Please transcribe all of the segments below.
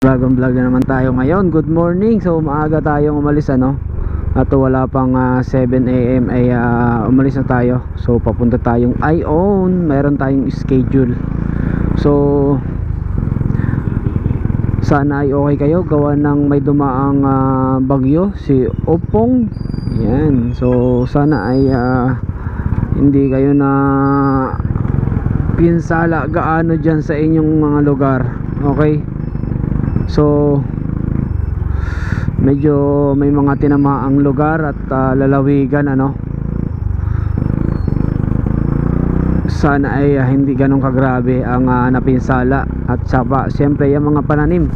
Vlog on vlog na naman tayo ngayon. Good morning. So maaga tayong umalis ano. At wala pang ah, 7 AM ay ah, umalis na tayo. So papunta tayong Ion. Meron tayong schedule. So sana ay okay kayo gawa ng may dumaang ah, bagyo si Opong. Yan. So sana ay ah, hindi kayo na pinsala gaano dyan sa inyong mga lugar. Okay? So medyo may mga tinamaang lugar at ah, lalawigan ano. Sana ay ah, hindi ganun kagrabe ang ah, napinsala at saka siyempre yung mga pananim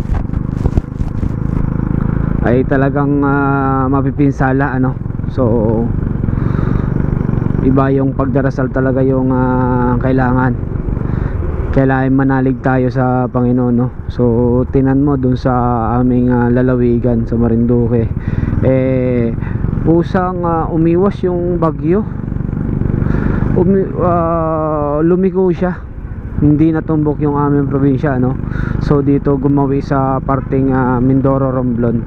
ay talagang ah, mapipinsala ano. So iba yung pagdarasal talaga yung ah, kailangan kailangan manalig tayo sa Panginoon no? so tinan mo dun sa aming ah, lalawigan sa Marinduque eh pusang ah, umiwas yung bagyo Umi, ah, lumiko siya hindi natumbok yung aming probinsya no? so dito gumawi sa parting ah, Mindoro Romblon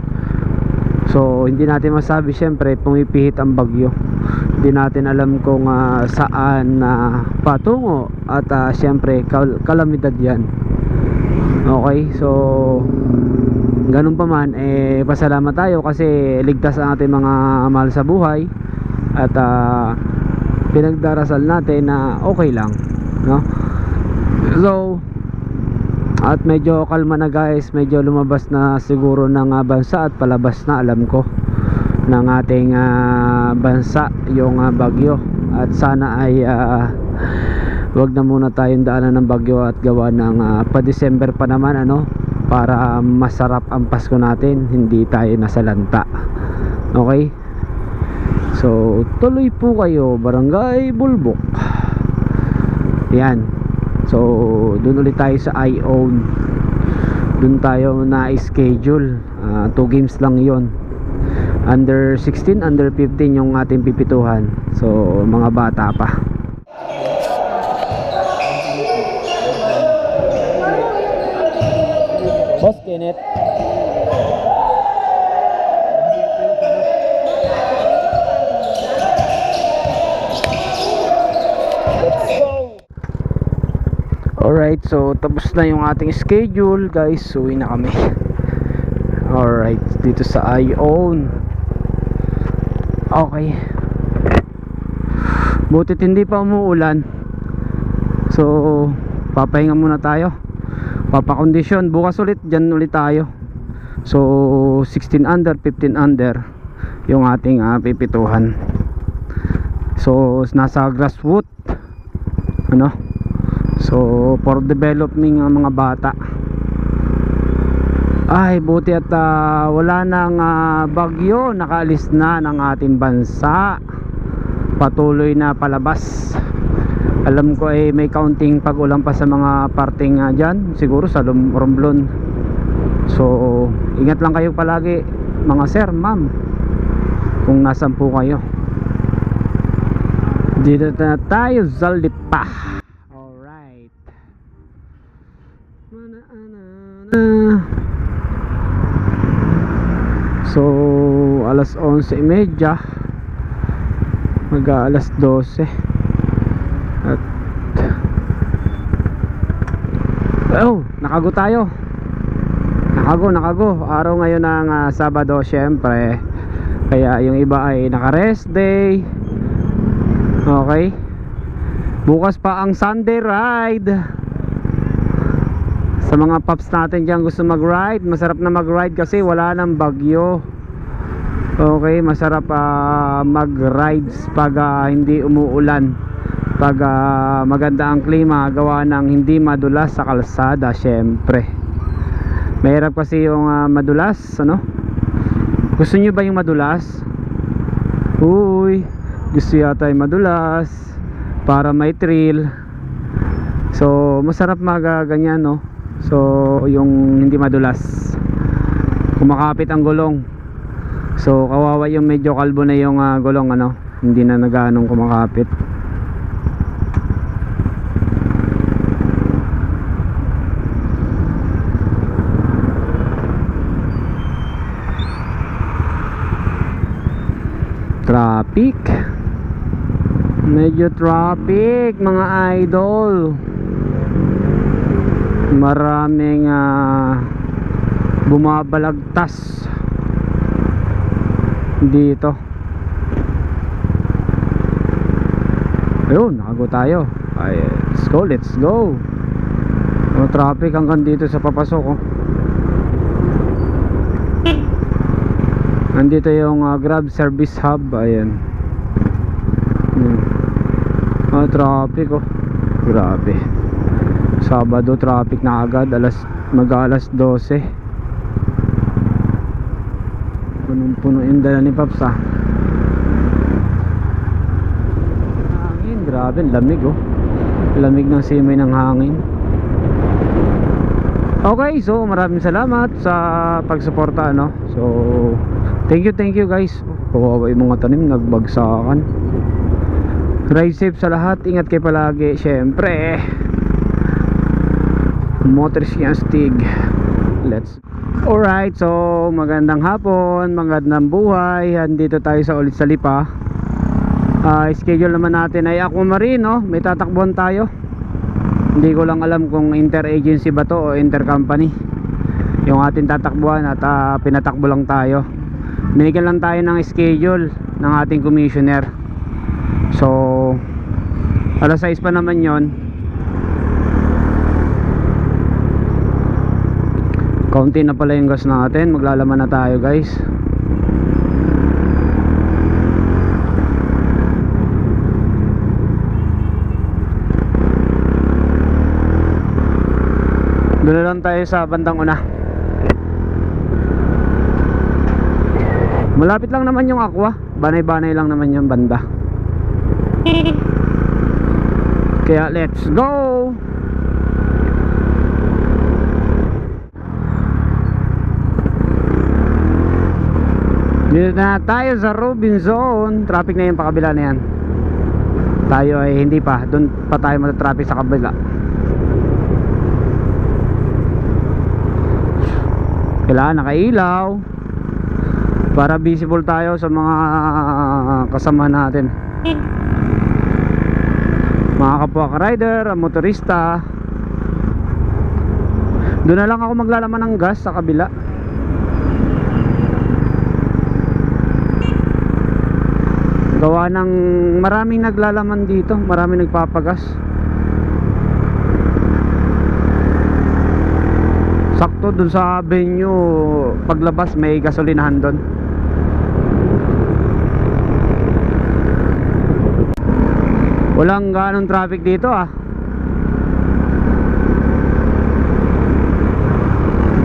so hindi natin masabi syempre pumipihit ang bagyo. Hindi natin alam kung ah, saan na patungo at ah, syempre kal- kalamidad yan. Okay? So ganun pa man eh pasalamat tayo kasi ligtas ang ating mga mahal sa buhay at ah, pinagdarasal natin na okay lang no? So at medyo kalma na guys. Medyo lumabas na siguro ng ah, bansa at palabas na alam ko ng ating ah, bansa yung ah, bagyo. At sana ay ah, wag na muna tayong daanan ng bagyo at gawa ng ah, pa December pa naman ano para masarap ang Pasko natin hindi tayo nasalanta okay? So tuloy po kayo barangay Bulbok. Yan so dun ulit tayo sa I-own. Dun tayo na schedule. 2 games lang yon under 16 under 15 yung ating pipituhan. So mga bata pa. Boss Kenneth Alright, so tapos na yung ating schedule guys. Uwi na kami. Alright, dito sa I-own. Okay. Butit hindi pa umuulan. So, papahinga muna tayo. Papakondisyon. Bukas ulit, dyan ulit tayo. So, 16 under, 15 under yung ating ah, pipituhan. So, nasa grasswood. Ano? So, for developing ang mga bata. Ay, buti at ah, wala nang ah, bagyo, nakaalis na ng ating bansa. Patuloy na palabas. Alam ko ay may counting pag-ulan pa sa mga parting uh, dyan, siguro sa Romblon. So, ingat lang kayo palagi, mga sir, ma'am. Kung nasan po kayo. Dito na tayo, Zaldipa. Alright. So, alas 11.30 mag alas 12 at oh, nakago tayo. Nakago, nakago. Araw ngayon ng ah, Sabado syempre. Kaya yung iba ay naka rest day. Okay. Bukas pa ang Sunday ride. Sa mga paps natin dyan gusto mag ride masarap na mag ride kasi wala nang bagyo okay masarap ah, mag rides pag ah, hindi umuulan. Pag ah, maganda ang klima gawa ng hindi madulas sa kalsada syempre. Mahirap kasi yung ah, madulas ano? Gusto nyo ba yung madulas? Uy gusto yata yung madulas para may thrill. So masarap maga ganyan no? So yung hindi madulas. Kumakapit ang gulong So kawawa yung medyo kalbo na yung uh, gulong ano, hindi na nagaanong kumakapit. Traffic. Medyo traffic mga idol. Maraming uh, bumabalagtas dito. Ayun nakago tayo. Ay let's go let's go. Mga traffic hanggang dito sa papasok oh. nandito yung ah, grab service hub ayan. Hmm. ah, traffic oh. Grabe. Sabado traffic na agad alas mag alas 12 punong puno yung dala ni Paps ah. Hangin grabe lamig oh. Lamig ng simoy ng hangin. Okay so maraming salamat sa pagsuporta ano. So thank you thank you guys. Kawawa yung mga tanim nagbagsakan. Ride safe sa lahat. Ingat kayo palagi syempre. Motors Stig. Let's alright so magandang hapon magandang buhay. Andito tayo sa ulit sa lipa. Ah, schedule naman natin ay Aquamarine no may tatakbuhan tayo. Hindi ko lang alam kung interagency ba to o intercompany. Yung ating tatakbuhan at ah, pinatakbo lang tayo. Binigyan lang tayo ng schedule ng ating commissioner. So alas 6 pa naman yon Kaunti na pala yung gas natin. Maglalaman na tayo guys. Doon lang tayo sa bandang una. Malapit lang naman yung aqua. Banay-banay lang naman yung banda. Kaya let's go Dito na tayo sa Robinson. Traffic na yung pakabila na yan. Tayo ay hindi pa. Doon pa tayo matatraffic sa kabila. Kailangan nakailaw. Para visible tayo sa mga kasama natin. Mga kapwa ka-rider, motorista. Doon na lang ako maglalaman ng gas sa kabila gawa ng maraming naglalaman dito maraming nagpapagas. Sakto dun sa venue paglabas may gasolinahan dun. Walang ganong traffic dito ah.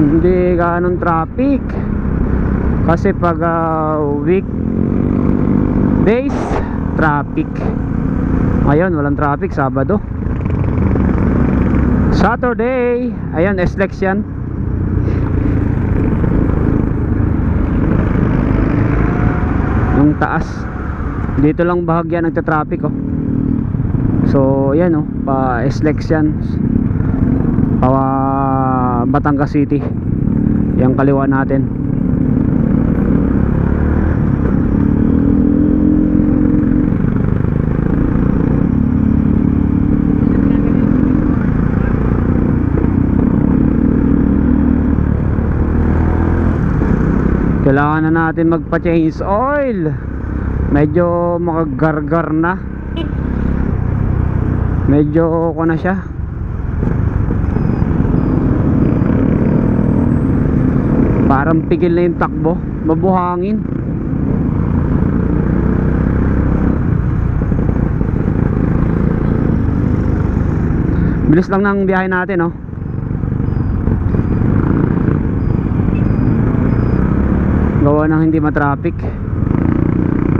Hindi ganong traffic. Kasi pag uh, week days traffic. Ngayon walang traffic Sabado. Saturday. Ayan SLEX yan. Yung taas. Dito lang bahagya nagta-traffic oh. So ayan oh. Pa SLEX yan. Pa Batangas City. Yung kaliwa natin kailangan na natin magpa change oil. Medyo makagargar na. Medyo ko na siya. Parang pigil na yung takbo. Mabuhangin. Bilis lang ng biyahe natin oh gawa ng hindi matraffic.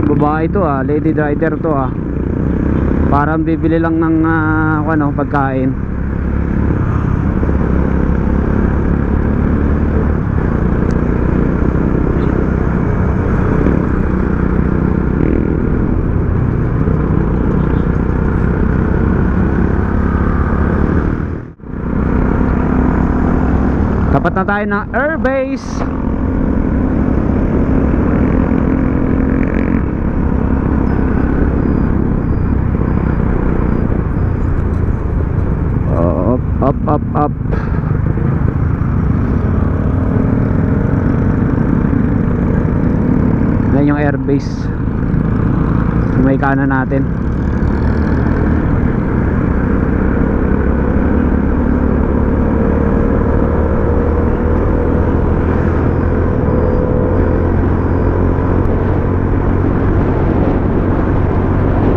Babae to ah. Lady rider to ah. Parang bibili lang ng uh, ano, pagkain. Tapat na tayo ng airbase may kanan natin?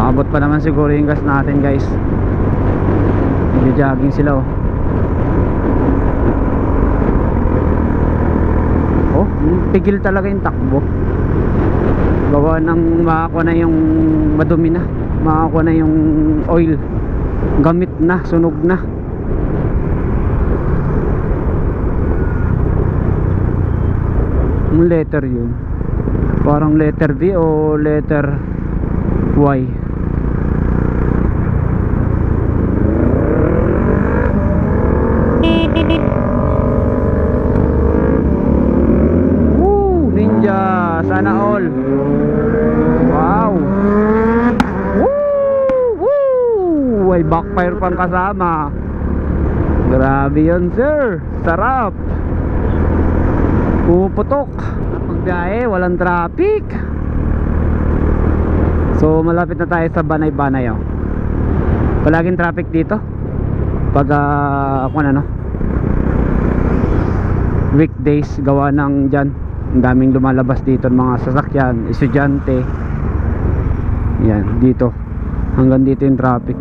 Abot pa naman siguro yung gas natin guys. Nag-jogging sila oh. Oh, pigil talaga yung takbo Gawa ng makakuha na yung madumi na Makakuha na yung oil. Gamit na, sunog na. Yung letter yun. Parang letter V o letter Y Woo! Ninja! Sana all! Wow! Woo! Woo! May backfire pang kasama. Grabe yun, sir. Sarap. Pumuputok. Pagbiyahe, walang traffic. So, malapit na tayo sa Banay-Banay. Oh. Palaging traffic dito. Pag, uh, kung ano, weekdays gawa ng dyan ang daming lumalabas dito ng mga sasakyan estudyante. Yan dito. Hanggang dito yung traffic.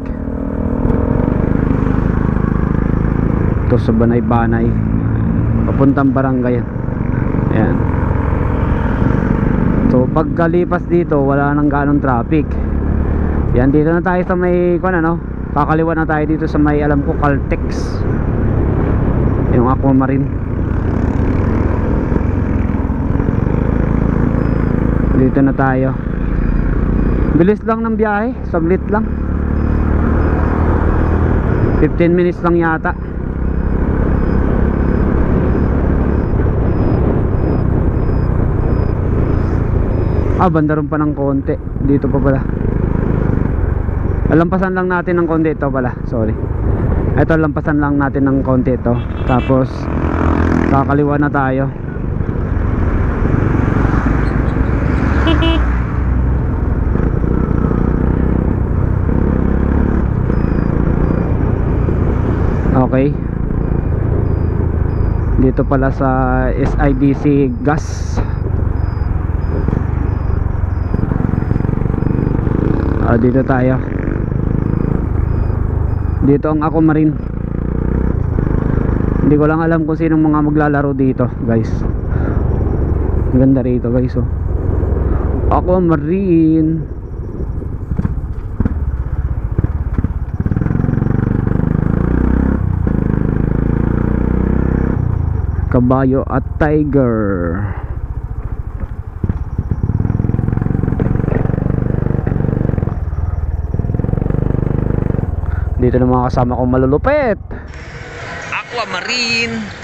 Ito sa Banay Banay papuntang barangay. Yan so pagkalipas dito wala nang ganong traffic. Yan dito na tayo sa may kung ano? Kakaliwa na tayo dito sa may alam ko Caltex. Yung Aquamarine dito na tayo. Bilis lang ng biyahe. Saglit lang. 15 minutes lang yata. Ah banda rin pa ng konti. Dito pa pala. Lampasan lang natin ng konti. Ito pala. Sorry. Ito lampasan lang natin ng konti. Ito. Tapos kakaliwa na tayo Okay. Dito pala sa SIDC gas. Ah, dito tayo. Dito ang ako marin. Hindi ko lang alam kung sinong mga maglalaro dito, guys. Ganda rito, guys, oh. Ako marine. Kabayo at tiger. Dito na mga kasama kong malulupit. Aquamarine.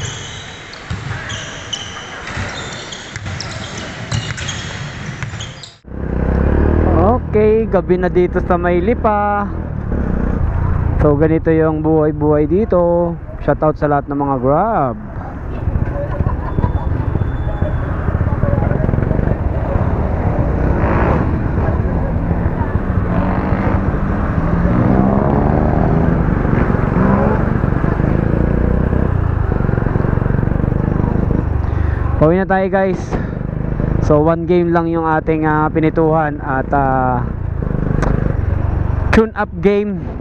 okay gabi na dito sa Maylipa so ganito yung buhay buhay dito shoutout sa lahat ng mga grab Pauwi na tayo guys. So one game lang yung ating ah, pinituhan At ah, Tune up game